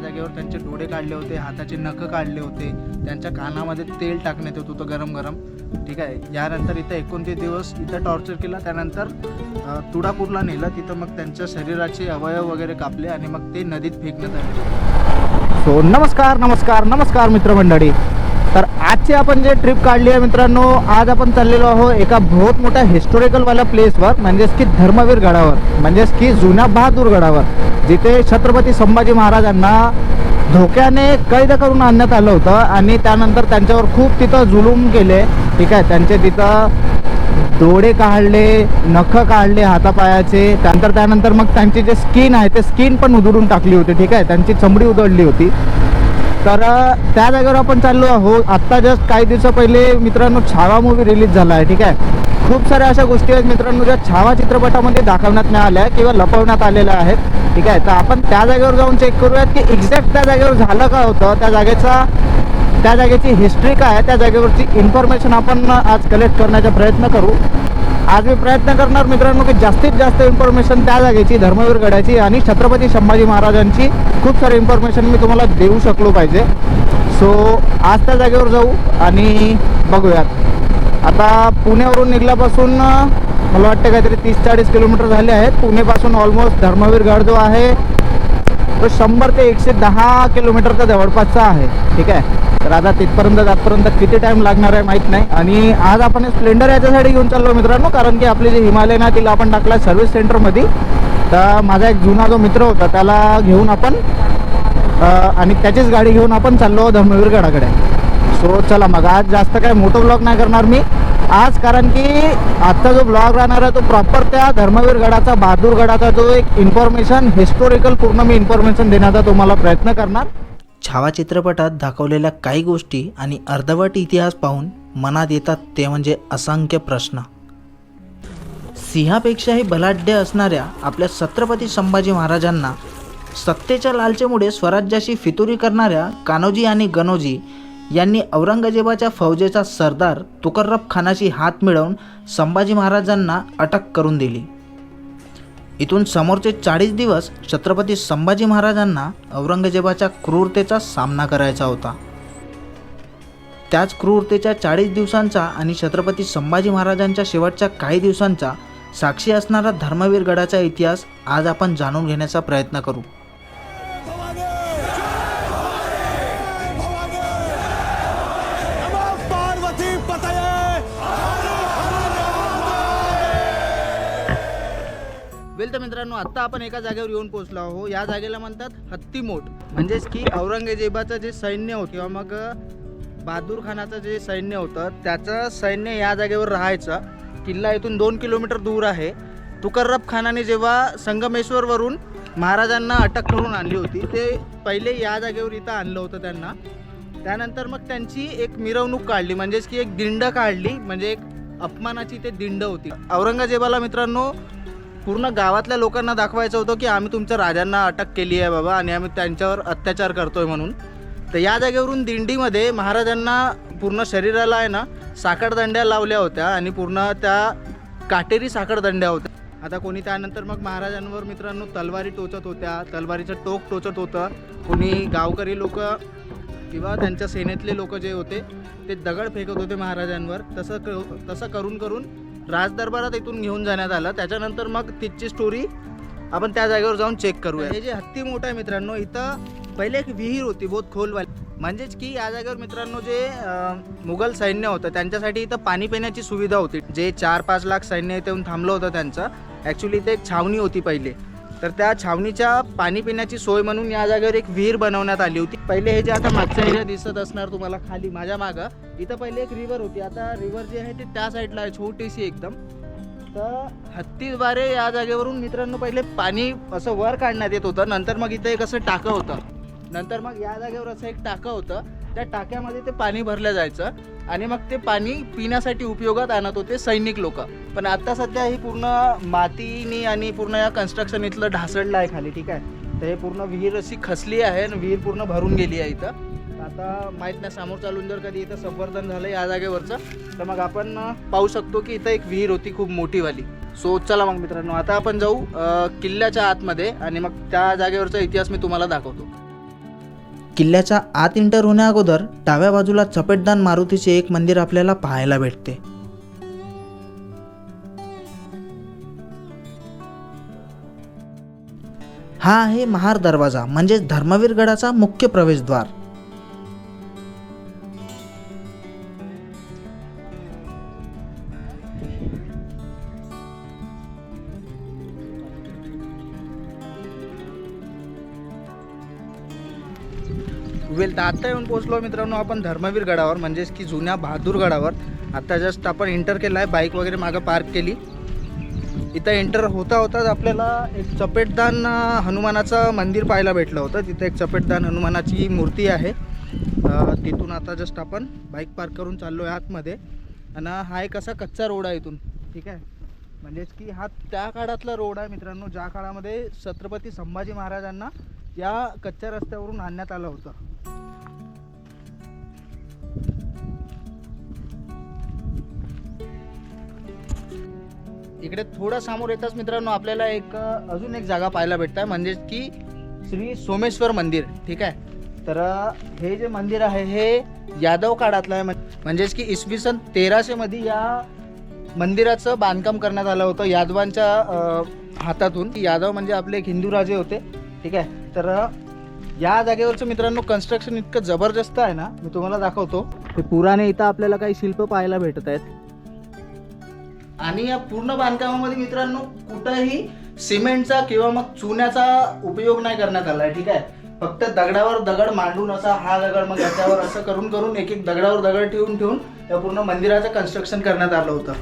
त्या जागेवर त्यांचे डोळे काढले होते हाताचे नखं काढले होते. त्यांच्या कानामध्ये तेल टाकण्यात येत होतं गरम गरम. ठीक आहे? यानंतर इथं एकोणतीस दिवस इथं टॉर्चर केला. त्यानंतर तुडापूरला तुळापूरला नेलं. तिथं मग त्यांच्या शरीराचे अवयव वगैरे कापले आणि मग ते नदीत फेकण्यात आले. सो नमस्कार नमस्कार नमस्कार मित्रमंडळी. तर आजची आपण जे ट्रिप काढली आहे मित्रांनो आज आपण चाललेलो आहोत एका बहुत मोठ्या हिस्टोरिकलवाल्या प्लेसवर म्हणजेच की धर्मवीर गडावर म्हणजेच की जुन्या बहादूर गडावर जिथे छत्रपती संभाजी महाराजांना धोक्याने कैद करून आणण्यात आलं होतं आणि त्यानंतर त्यांच्यावर खूप तिथं जुलूम केले. ठीक आहे त्यांचे तिथं डोळे काढले नख काढले हातापायाचे. त्यानंतर त्यानंतर मग त्यांची जे स्किन आहे ते स्किन पण उधळून टाकली होती. ठीक आहे त्यांची चमडी उधळली होती. तर त्या जागेवर आपण चाललो आहोत. आत्ता जस्ट काही दिवसा पहिले मित्रांनो छावा मूवी रिलीज झाला आहे ठीक आहे? खूप साऱ्या अशा गोष्टी आहेत मित्रांनो ज्या छावा चित्रपटामध्ये दाखवण्यात मिळाल्या आल्या किंवा लपवण्यात आलेल्या आहेत ठीक आहे? तर आपण त्या जागेवर जाऊन चेक करूयात की एक्झॅक्ट त्या जागेवर झालं का होतं त्या जागेचा त्या जागेची हिस्ट्री काय आहे त्या जागेवरची इन्फॉर्मेशन आपण आज कलेक्ट करण्याचा प्रयत्न करू. आज मी प्रयत्न करणार मित्रांनो की जास्तीत जास्त इन्फॉर्मेशन त्या जागेची धर्मवीर गडाची आणि छत्रपती संभाजी महाराजांची खूप सारी इन्फॉर्मेशन मी तुम्हाला देऊ शकलो पाहिजे. सो आज त्या जागेवर जाऊ आणि बघूयात. आता पुण्यावरून निघल्यापासून मला वाटतं काहीतरी तीस चाळीस किलोमीटर झाले आहेत. पुणेपासून ऑलमोस्ट धर्मवीर गड जो आहे तो शंभर ते एकशे दहा किलोमीटरचा जवळपासचा आहे. ठीक आहे? तर आता तिथपर्यंत जातपर्यंत किती टाइम लागणार आहे माहीत नाही. आणि आज आपण स्प्लेंडर याच्यासाठी घेऊन चाललो मित्रांनो कारण की आपली जी हिमालयन आहे तिला आपण टाकला सर्व्हिस सेंटरमध्ये तर माझा एक जुना जो मित्र होता त्याला घेऊन आपण आणि त्याचीच गाडी घेऊन आपण चाललो धर्मवीर गडाकडे. सो चला मग आज जास्त काय मोठं ब्लॉग नाही करणार मी. आज कारण की आजचा जो ब्लॉग राहणार आहे तो प्रॉपर त्या धर्मवीर गडाचा गडाचा जो एक इन्फॉर्मेशन हिस्टोरिकल पूर्ण मी इन्फॉर्मेशन देण्याचा तुम्हाला प्रयत्न करणार. छावा चित्रपटात दाखवलेल्या काही गोष्टी आणि अर्धवट इतिहास पाहून मनात येतात ते म्हणजे असंख्य प्रश्न. सिंहापेक्षाही बलाढ्य असणाऱ्या आपल्या छत्रपती संभाजी महाराजांना सत्तेच्या लालचेमुळे स्वराज्याशी फितुरी करणाऱ्या कान्होजी आणि गणोजी यांनी औरंगजेबाच्या फौजेचा सरदार तुकर्रब खानाशी हात मिळवून संभाजी महाराजांना अटक करून दिली. इथून समोरचे चाळीस दिवस छत्रपती संभाजी महाराजांना औरंगजेबाच्या क्रूरतेचा सामना करायचा होता. त्याच क्रूरतेच्या चाळीस दिवसांचा आणि छत्रपती संभाजी महाराजांच्या शेवटच्या काही दिवसांचा साक्षी असणारा धर्मवीर गडाचा इतिहास आज आपण जाणून घेण्याचा प्रयत्न करू. वेल तर मित्रांनो आत्ता आपण एका जागेवर येऊन पोहोचलो आहो या जागेला म्हणतात हत्तीमोठ. म्हणजेच की औरंगजेबाचं जे सैन्य होतं किंवा मग बहादूर खानाचं जे सैन्य होतं त्याचं सैन्य या जागेवर राहायचं. किल्ला इथून दोन किलोमीटर दूर आहे. तुकर्रब खानाने जेव्हा संगमेश्वरवरून महाराजांना अटक करून आणली होती ते पहिले या जागेवर इथं आणलं होतं त्यांना. त्यानंतर मग त्यांची एक मिरवणूक काढली म्हणजेच की एक दिंड काढली म्हणजे एक अपमानाची ते दिंड होती. औरंगजेबाला मित्रांनो पूर्ण गावातल्या लोकांना दाखवायचं होतं की आम्ही तुमच्या राजांना अटक केली आहे बाबा आणि आम्ही त्यांच्यावर अत्याचार करतोय म्हणून. तर या जागेवरून दिंडीमध्ये महाराजांना पूर्ण शरीराला आहे ना साखरदंड्या लावल्या होत्या आणि पूर्ण त्या काटेरी साखरदंड्या होत्या. आता कोणी त्यानंतर मग महाराजांवर मित्रांनो तलवारी टोचत होत्या तलवारीचं टोक टोचत होतं. कोणी गावकरी लोक किंवा त्यांच्या सेनेतले लोक जे होते ते दगड फेकत होते महाराजांवर. तसं क तसं करून करून राजदरबारात इथून घेऊन जाण्यात आलं. त्याच्यानंतर मग तिथची स्टोरी आपण त्या जागेवर जाऊन चेक करूया. हे जे हत्ती मोठं आहे मित्रांनो इथं पहिले एक विहीर होती बहुत खोलवाली म्हणजेच की या जागेवर मित्रांनो जे मुघल सैन्य होतं त्यांच्यासाठी इथं पाणी पिण्याची सुविधा होती. जे चार पाच लाख सैन्य इथे येऊन थांबलं होतं त्यांचं. ॲक्च्युली इथे एक छावणी होती पहिले. तर त्या छावणीच्या पाणी पिण्याची सोय म्हणून या जागेवर एक विहीर बनवण्यात आली होती. पहिले हे जे आता मागच्या एरिया दिसत असणार तुम्हाला खाली माझ्या मागं इथं पहिले एक रिव्हर होती. आता रिव्हर जी आहे ती त्या साईडला आहे छोटीशी एकदम. तर हत्तीद्वारे या जागेवरून मित्रांनो पहिले पाणी असं वर काढण्यात येत होतं. नंतर मग इथं एक असं टाकं होतं. नंतर मग या जागेवर असं एक टाकं होतं. त्या टाक्यामध्ये ते पाणी भरलं जायचं आणि मग ते पाणी पिण्यासाठी उपयोगात आणत होते सैनिक लोक. पण आता सध्या ही पूर्ण मातीनी आणि पूर्ण या कन्स्ट्रक्शन इथलं ढासळलं आहे खाली ठीक आहे? तर हे पूर्ण विहीर अशी खसली आहे आणि विहीर पूर्ण भरून गेली आहे इथं. आता माहीत नाही समोर चालून जर कधी इथं संवर्धन झालं या जागेवरचं तर मग आपण पाहू शकतो की इथं एक विहीर होती खूप मोठीवाली. सो चला मग मित्रांनो आता आपण जाऊ किल्ल्याच्या आतमध्ये आणि मग त्या जागेवरचा इतिहास मी तुम्हाला दाखवतो. किल्ल्याच्या आत इंटर होण्या अगोदर डाव्या बाजूला चपेटदान मारुतीचे एक मंदिर आपल्याला पाहायला भेटते. हा आहे महार दरवाजा म्हणजेच धर्मवीर गडाचा मुख्य प्रवेशद्वार. वेल तर आत्ता येऊन पोहोचलो मित्रांनो आपण धर्मवीर गडावर म्हणजेच की जुन्या बहादूर गडावर. आता जस्ट आपण एंटर केला आहे बाईक वगैरे मागं पार्क केली. इथं एंटर होता होताच आपल्याला एक चपेटदान हनुमानाचं मंदिर पाहायला भेटलं होतं. तिथं एक चपेटदान हनुमानाची मूर्ती आहे. तिथून आता जस्ट आपण बाईक पार्क करून चाललो आहे आतमध्ये. आणि हा एक असा कच्चा रोड आहे इथून. ठीक आहे? म्हणजेच की हा त्या काळातला रोड आहे मित्रांनो ज्या काळामध्ये छत्रपती संभाजी महाराजांना या कच्च्या रस्त्यावरून आणण्यात आलं होतं. इकडे थोडं समोर येताच मित्रांनो आपल्याला एक अजून एक जागा पाहायला भेटत आहे म्हणजेच की श्री सोमेश्वर मंदिर ठीक आहे? तर हे जे मंदिर आहे हे यादव काळातलं आहे म्हणजेच की इसवी सन तेराशेमध्ये या मंदिराचं बांधकाम करण्यात आलं होतं यादवांच्या हातातून. यादव म्हणजे आपले एक हिंदू राजे होते. ठीक आहे? तर या जागेवरचं मित्रांनो कन्स्ट्रक्शन इतकं जबरदस्त आहे ना मी तुम्हाला दाखवतो. ते पुराने इथं आपल्याला काही शिल्प पाहायला भेटत आहेत. आणि या पूर्ण बांधकामामध्ये मित्रांनो कुठंही सिमेंटचा किंवा मग चुन्याचा उपयोग नाही करण्यात आलाय ठीक आहे? फक्त दगडावर दगड मांडून असा हा दगड मग याच्यावर असं करून करून एक एक दगडावर दगड ठेवून ठेवून या पूर्ण मंदिराचं कन्स्ट्रक्शन करण्यात आलं होतं.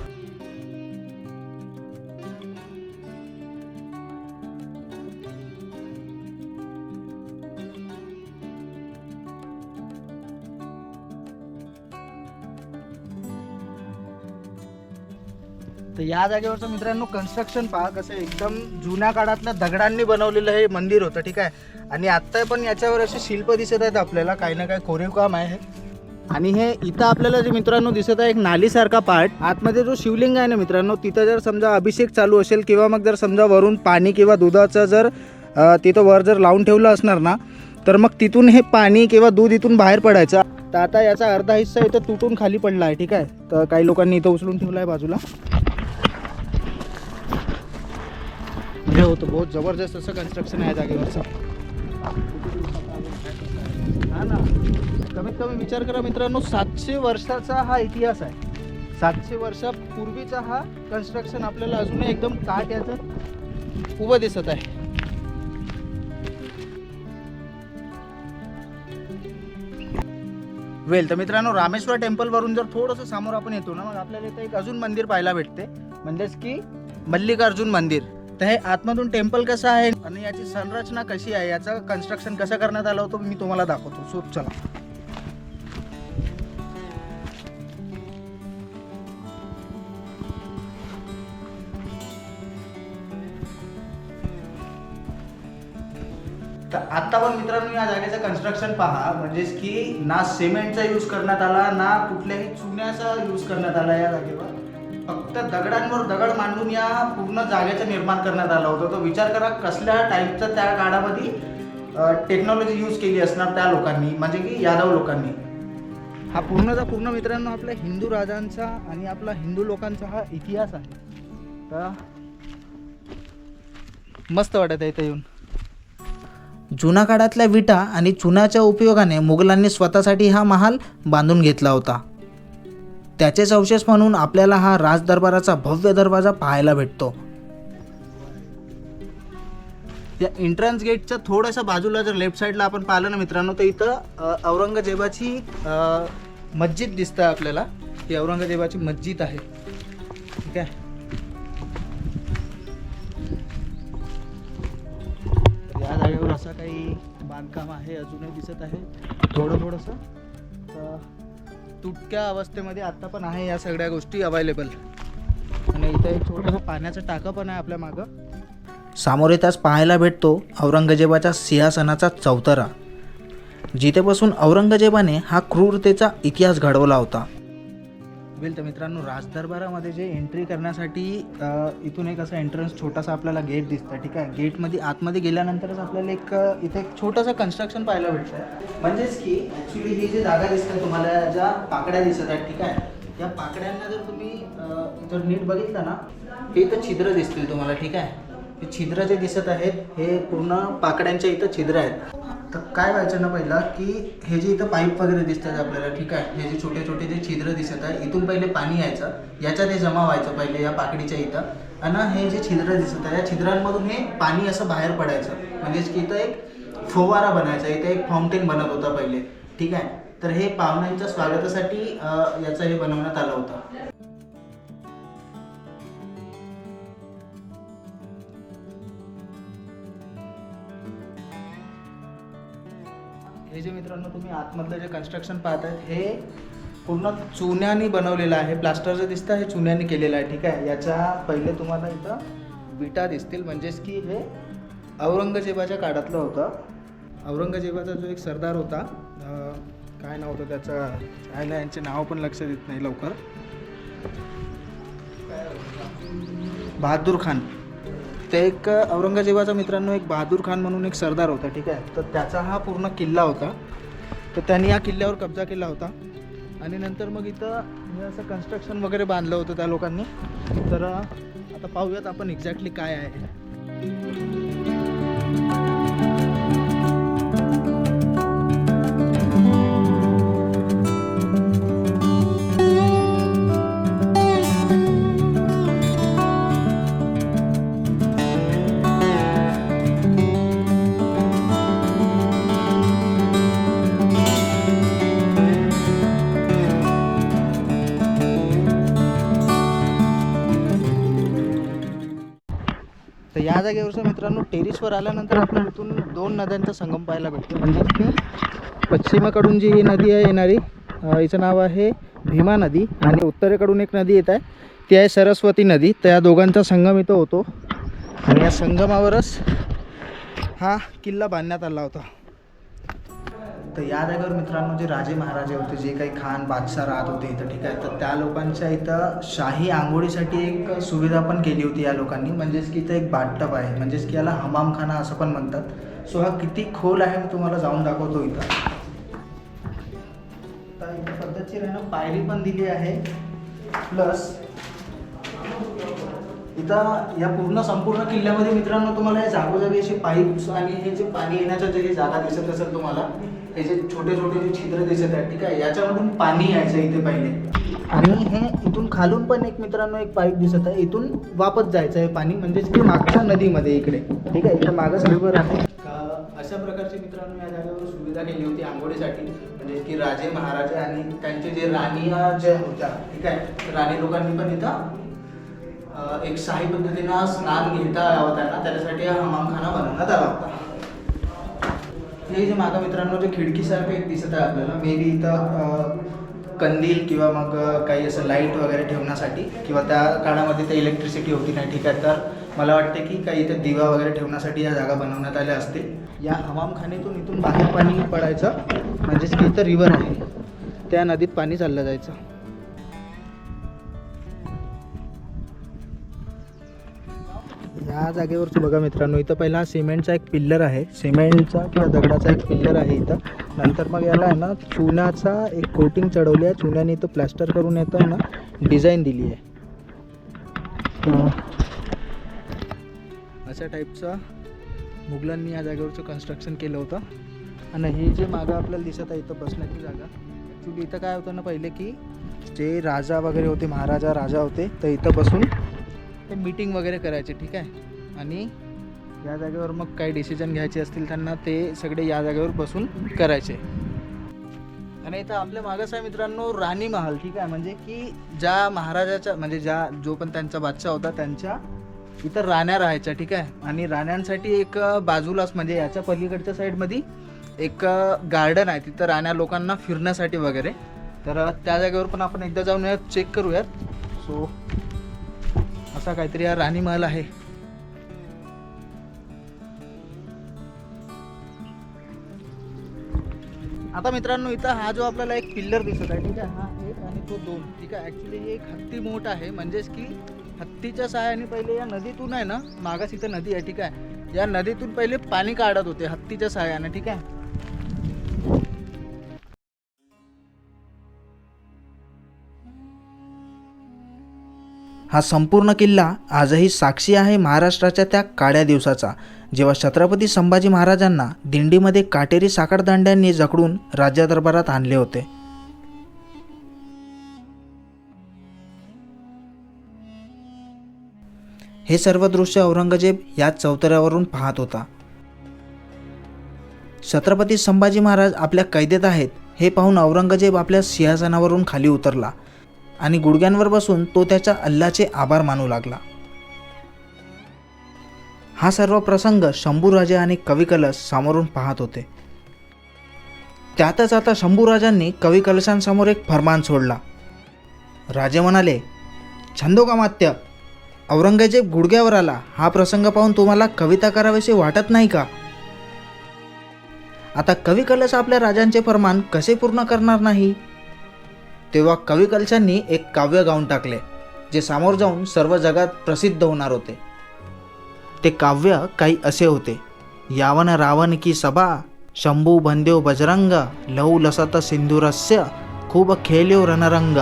तर या जागेवरचं मित्रांनो कन्स्ट्रक्शन पहा कसं एकदम जुन्या काळातल्या दगडांनी बनवलेलं हे मंदिर होतं ठीक आहे? आणि आत्ता पण याच्यावर असे शिल्प दिसत आहेत आपल्याला काही ना काही कोरीव काम आहे आणि हे इथं आपल्याला जे मित्रांनो दिसत आहे एक नालीसारखा पार्ट आतमध्ये जो शिवलिंग आहे ना मित्रांनो तिथं जर समजा अभिषेक चालू असेल किंवा मग जर समजा वरून पाणी किंवा दुधाचं जर तिथं वर जर लावून ठेवलं असणार ना तर मग तिथून हे पाणी किंवा दूध इथून बाहेर पडायचं. तर आता याचा अर्धा हिस्सा इथं तुटून खाली पडला आहे ठीक आहे? तर काही लोकांनी इथं उचलून ठेवला आहे बाजूला. हे होतं बहुत जबरदस्त असं कन्स्ट्रक्शन आहे जागेवरचं. हा ना. कमीत कमी विचार करा मित्रांनो सातशे वर्षाचा हा इतिहास आहे. सातशे वर्षापूर्वीचा हा कन्स्ट्रक्शन आपल्याला अजूनही एकदम ताट याचं उभं दिसत आहे. वेल तर मित्रांनो रामेश्वर टेम्पलवरून जर थोडंसं समोर आपण येतो ना मग आपल्याला इथं एक अजून मंदिर पाहायला भेटते. म्हणजेच की मल्लिकार्जुन मंदिर. तर हे आतमधून टेम्पल कसं आहे आणि याची संरचना कशी आहे याचं कन्स्ट्रक्शन कसं करण्यात आलं होतं मी तुम्हाला दाखवतो. सो चला. तर आता पण मित्रांनो या जागेचं कन्स्ट्रक्शन पहा. म्हणजेच की ना सिमेंटचा यूज करण्यात आला ना कुठल्याही चुन्याचा यूज करण्यात आला या जागेवर. फक्त दगडांवर दगड मांडून या पूर्ण जागेचं निर्माण करण्यात आलं होतं. तो विचार करा कसल्या टाईपचं त्या काळामध्ये टेक्नॉलॉजी यूज केली असणार त्या लोकांनी म्हणजे की यादव लोकांनी. हा पूर्णचा पूर्ण मित्रांनो आपल्या हिंदू राजांचा आणि आपला हिंदू लोकांचा हा इतिहास आहे. तर मस्त वाटत आहे इथं येऊन. जुन्या काळातल्या विटा आणि चुनाच्या उपयोगाने मुघलांनी स्वतःसाठी हा महाल बांधून घेतला होता. त्याचेच अवशेष म्हणून आपल्याला हा राजदरबाराचा भव्य दरवाजा पाहायला भेटतो. या एंट्रन्स गेटच्या थोड्याशा बाजूला जर लेफ्ट साईडला आपण पाहिलं ना मित्रांनो तर इथं औरंगजेबाची मस्जिद दिसतं आपल्याला. ही औरंगजेबाची मस्जिद आहे. ठीक आहे? या जागेवर असं काही बांधकाम आहे अजूनही दिसत आहे. थोडं थोडंसं. तर तुटक्या अवस्थेमध्ये आत्ता पण आहे या सगळ्या गोष्टी अवेलेबल आणि इथं एक छोटंसं पाण्याचं टाकं पण आहे आपल्या मागं. सामोर येताच पाहायला भेटतो औरंगजेबाच्या सिंहासनाचा चौतरा. जिथे बसून औरंगजेबाने हा क्रूरतेचा इतिहास घडवला होता. वेल तर मित्रांनो राजदरबारामध्ये जे एंट्री करण्यासाठी इथून एक असा एंट्रन्स छोटासा आपल्याला गेट दिसतं ठीक आहे? गेटमध्ये आतमध्ये गेल्यानंतरच आपल्याला एक इथे एक छोटंसं कन्स्ट्रक्शन पाहायला भेटतं म्हणजेच की ॲक्च्युली ही जी जागा दिसते तुम्हाला ज्या पाकड्या दिसत आहेत ठीक आहे? या पाकड्यांना जर तुम्ही जर नीट बघितलं ना हे इथं छिद्र दिसतील तुम्हाला ठीक आहे? हे छिद्र जे दिसत आहेत हे पूर्ण पाकड्यांच्या इथं छिद्र आहेत. तर काय व्हायचं ना पहिला की हे जे इथं पाईप वगैरे दिसतात आपल्याला ठीक आहे? हे जे छोटे छोटे जे छिद्र दिसत आहे इथून पहिले पाणी यायचं याच्यात हे जमा व्हायचं पहिले या पाकडीच्या इथं. आणि हे जे छिद्र दिसत आहे या छिद्रांमधून हे पाणी असं बाहेर पडायचं. म्हणजेच की इथं एक फवारा बनायचा इथं एक फाउंटेन बनत होता पहिले ठीक आहे? तर हे पाहुण्यांच्या स्वागतासाठी याचं हे बनवण्यात आलं होतं. हे जे मित्रांनो तुम्ही आतमधलं जे कन्स्ट्रक्शन पाहत हे पूर्ण चुन्याने बनवलेलं आहे. प्लास्टर जे दिसतं हे चुन्याने केलेलं आहे ठीक आहे? याच्या पहिले तुम्हाला इथं विटा दिसतील. म्हणजेच की हे औरंगजेबाच्या काळातलं होतं. औरंगजेबाचा जो एक सरदार होता काय नाव होतं त्याचं? काय ना यांचे नाव पण लक्ष देत नाही लवकर. बहादूर खान. ते एक औरंगजेबाचा मित्रांनो एक बहादूर खान म्हणून एक सरदार होता ठीक आहे? तर त्याचा हा पूर्ण किल्ला होता. तर त्यांनी या किल्ल्यावर कब्जा केला होता. आणि नंतर मग इथं हे असं कन्स्ट्रक्शन वगैरे बांधलं होतं त्या लोकांनी. तर आता पाहूयात आपण एक्झॅक्टली काय आहे. या जागेवरचं मित्रांनो टेरिसवर आल्यानंतर आपल्याला इथून दोन नद्यांचा संगम पाहायला भेटतो. म्हणजे पश्चिमेकडून जी ही नदी आहे येणारी हिचं नाव आहे भीमा नदी आणि उत्तरेकडून एक नदी येत आहे. ती आहे सरस्वती नदी. तर या दोघांचा संगम इथं होतो. आणि या संगमावरच हा किल्ला बांधण्यात आला होता. तर या जागेवर मित्रांनो जे राजे महाराजे होते जे काही खान बादशाह राहत होते इथं ठीक आहे? तर त्या लोकांच्या इथं शाही आंघोळीसाठी एक सुविधा पण केली होती या लोकांनी. म्हणजेच की इथं एक बाटटप आहे. म्हणजेच की याला हमामखाना असं पण म्हणतात. सो हा किती खोल आहे मी तुम्हाला जाऊन दाखवतो इथं. तर इथं पद्धतशीर आहे ना पायरी पण दिली आहे. प्लस इथं या पूर्ण संपूर्ण किल्ल्यामध्ये मित्रांनो तुम्हाला हे जागोजागी असे पाईप्स आणि हे जे पाणी येण्याचं जे जागा दिसत असेल तुम्हाला हे जे छोटे छोटे जे छिद्र दिसत आहेत ठीक आहे? याच्यामधून पाणी यायचं इथे पहिले. आणि हे इथून खालून पण एक मित्रांनो एक पाईप दिसत आहे. इथून वापस जायचं आहे पाणी म्हणजेच की मागच्या नदीमध्ये इकडे. ठीक आहे? इथं मागच रिव्हर आहे. अशा प्रकारची मित्रांनो या जागेवर सुविधा केली होती आंघोळीसाठी. म्हणजे की राजे महाराजे आणि त्यांचे जे राणी अं, जे होत्या ठीक आहे? राणी लोकांनी पण इथं एक शाही पद्धतीनं स्नान घेता यावं त्यांना. त्याच्यासाठी हा हमामखाना बनवण्यात आला होता. हे जे माझ्या मित्रांनो जे खिडकीसारखं एक दिसत आहे आपल्याला मे बी इथं कंदील किंवा मग काही असं लाइट वगैरे ठेवण्यासाठी किंवा त्या काळामध्ये ते इलेक्ट्रिसिटी होती नाही ठीक आहे. तर मला वाटते की काही इथं दिवा वगैरे ठेवण्यासाठी या जागा बनवण्यात आल्या असतील. या हमामखान्यातून इथून बाहेर पाणी पडायचं म्हणजेच की इथं रिव्हर आहे. त्या नदीत पाणी चाललं जायचं. या जागेवरचं बघा मित्रांनो इथं पहिला सिमेंटचा एक पिल्लर आहे. सिमेंटचा किंवा दगडाचा एक पिल्लर आहे इथं. नंतर मग याला आहे ना चुन्याचा एक कोटिंग चढवली आहे. चुन्याने इथं प्लॅस्टर करून येतं आहे ना डिझाईन दिली आहे. अशा टाईपचं मुघलांनी या जागेवरचं कन्स्ट्रक्शन केलं होतं. आणि हे जे मागं आपल्याला दिसत आहे इथं बसण्याची जागा ॲक्च्युली इथं काय होतं ना पहिले की जे राजा वगैरे होते महाराजा राजा होते तर इथं बसून ते मीटिंग वगैरे करायचे ठीक आहे? आणि या जागेवर मग काही डिसिजन घ्यायचे असतील त्यांना ते सगळे या जागेवर बसून करायचे. आणि इथं आपल्या मागच आहे मित्रांनो राणी महाल ठीक आहे? म्हणजे की ज्या महाराजाच्या म्हणजे ज्या जो पण त्यांचा बादशाह होता त्यांच्या इथं राण्या राहायच्या ठीक आहे? आणि राण्यांसाठी एक बाजूलाच म्हणजे याच्या पलीकडच्या साईडमध्ये एक गार्डन आहे. तिथं राण्या लोकांना फिरण्यासाठी वगैरे. तर त्या जागेवर पण आपण एकदा जाऊन चेक करूयात. सो असा काहीतरी हा राणी महल आहे. आता मित्रांनो इथं हा जो आपल्याला एक पिल्लर दिसत आहे ठीक आहे हा एक आणि तो दोन ठीक आहे. ॲक्च्युली हे एक हत्ती मोठ आहे म्हणजेच की हत्तीच्या सहाय्याने पहिले या नदीतून आहे ना मागास इथं नदी आहे ठीक आहे. या नदीतून पहिले पाणी काढत होते हत्तीच्या सहाय्याने ठीक आहे. हा संपूर्ण किल्ला आजही साक्षी आहे महाराष्ट्राच्या त्या काळ्या दिवसाचा जेव्हा छत्रपती संभाजी महाराजांना दिंडीमध्ये काटेरी साखरदांड्यांनी जकडून राज्यदरबारात आणले होते. हे सर्व दृश्य औरंगजेब या चौतऱ्यावरून पाहत होता. छत्रपती संभाजी महाराज आपल्या कैदेत आहेत हे पाहून औरंगजेब आपल्या सिंहासनावरून खाली उतरला. आणि गुडघ्यांवर बसून तो त्याच्या अल्लाचे आभार मानू लागला. हा सर्व प्रसंग शंभूराजे आणि कविकलश समोरून पाहत होते. त्यातच आता शंभूराजांनी कविकलशांसमोर एक फरमान सोडला. राजे म्हणाले छंदोकामात्य औरंगजेब गुडघ्यावर आला. हा प्रसंग पाहून तुम्हाला कविता करावीशी वाटत नाही का? आता कविकलश आपल्या राजांचे फरमान कसे पूर्ण करणार नाही? तेव्हा कविकलशांनी एक काव्य गाऊन टाकले जे समोर जाऊन सर्व जगात प्रसिद्ध होणार होते. ते काव्य काही असे होते यावन रावण की सभा शंभू बंदेव बजरंग लहू लसत सिंधुरस्य खूप खेल्यो रणरंग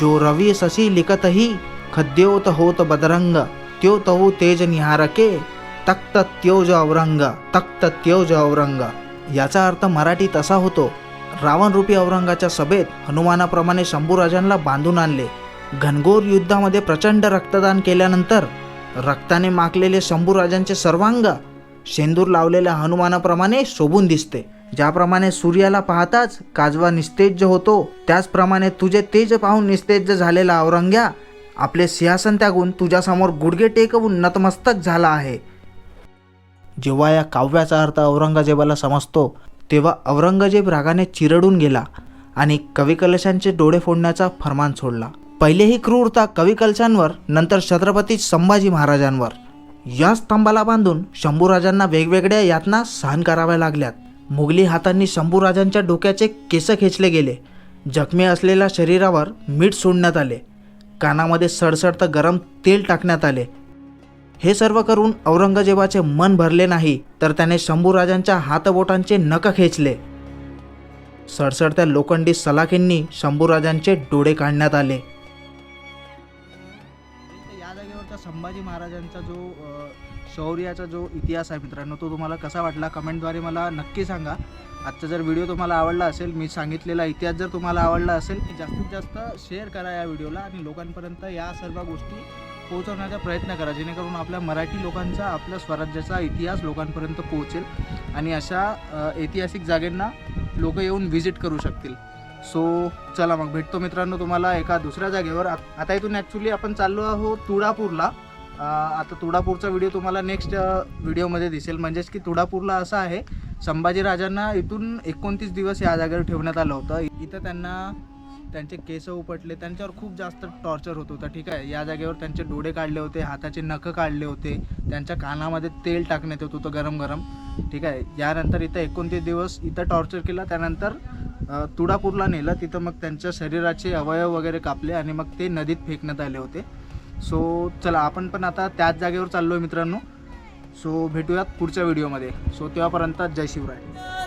जो रवी ससी लिखतही खद्योत होत बदरंग त्यो तहू तेज निहारके तक्त त्योज औरंग तक्त त्योज औरंग. याचा अर्थ मराठीत असा होतो रावणरूपी औरंगाच्या सभेत हनुमानाप्रमाणे शंभूराजांना बांधून आणले. घनघोर युद्धामध्ये प्रचंड रक्तदान केल्यानंतर रक्ताने माखलेले शंभूराजांचे सर्वांग शेंदूर लावलेल्या हनुमानाप्रमाणे शोभून दिसते. ज्याप्रमाणे सूर्याला पाहताच काजवा निस्तेज होतो त्याचप्रमाणे तुझे तेज पाहून निस्तेज झालेला औरंग्या आपले सिंहासन त्यागून तुझ्यासमोर गुडघे टेकवून नतमस्तक झाला आहे. जेव्हा या काव्याचा अर्थ औरंगजेबाला समजतो तेव्हा औरंगजेब रागाने चिरडून गेला आणि कविकलशांचे डोळे फोडण्याचा फरमान सोडला. पहिले ही क्रूरता कविकलशांवर नंतर छत्रपती संभाजी महाराजांवर. या स्तंभाला बांधून शंभूराजांना वेगवेगळ्या यातना सहन कराव्या लागल्यात. मुघली हातांनी शंभूराजांच्या डोक्याचे केस खेचले गेले. जखमी असलेल्या शरीरावर मीठ सोडण्यात आले. कानामध्ये सडसडतं गरम तेल टाकण्यात आले. हे सर्व करून औरंगजेबाचे मन भरले नाही तर त्याने शंभूराजांच्या हातबोटांचे नख खेचले. सडसडत्या लोखंडी सलाखींनी शंभूराजांचे डोळे काढण्यात आले. तर या जागेवरचा संभाजी महाराजांचा जो शौर्याचा जो इतिहास आहे मित्रांनो तो तुम्हाला कसा वाटला कमेंटद्वारे मला नक्की सांगा. आजचा जर व्हिडिओ तुम्हाला आवडला असेल मी सांगितलेला इतिहास जर तुम्हाला आवडला असेल जास्तीत जास्त शेअर करा या व्हिडिओला आणि लोकांपर्यंत या सर्व गोष्टी पोहोचवण्याचा प्रयत्न करा जेणेकरून आपल्या मराठी लोकांचा आपल्या स्वराज्याचा इतिहास लोकांपर्यंत पोहोचेल आणि अशा ऐतिहासिक जागेंना लोक येऊन व्हिजिट करू शकतील. सो चला मग भेटतो मित्रांनो तुम्हाला एका दुसऱ्या जागेवर. आता इथून ॲक्च्युली आपण चाललो आहोत तुळापूरला. आता तुळापूरचा व्हिडिओ तुम्हाला नेक्स्ट व्हिडिओमध्ये दिसेल. म्हणजेच की तुळापूरला असं आहे संभाजीराजांना इथून एकोणतीस दिवस या जागेवर ठेवण्यात आलं होतं. इथं त्यांना त्यांचे केस उपटले त्यांच्यावर खूप जास्त टॉर्चर होत होतं ठीक आहे? या जागेवर त्यांचे डोळे काढले होते हाताचे नखं काढले होते त्यांच्या कानामध्ये तेल टाकण्यात येत होतं गरम गरम ठीक आहे? यानंतर इथं एकोणतीस दिवस इथं टॉर्चर केलं त्यानंतर तुळापूरला नेलं तिथं मग त्यांच्या शरीराचे अवयव वगैरे कापले आणि मग ते नदीत फेकण्यात आले होते. सो चला आपण पण आता त्याच जागेवर चाललो आहे मित्रांनो. सो भेटूयात पुढच्या व्हिडिओमध्ये सो तेव्हापर्यंत जय शिवराय.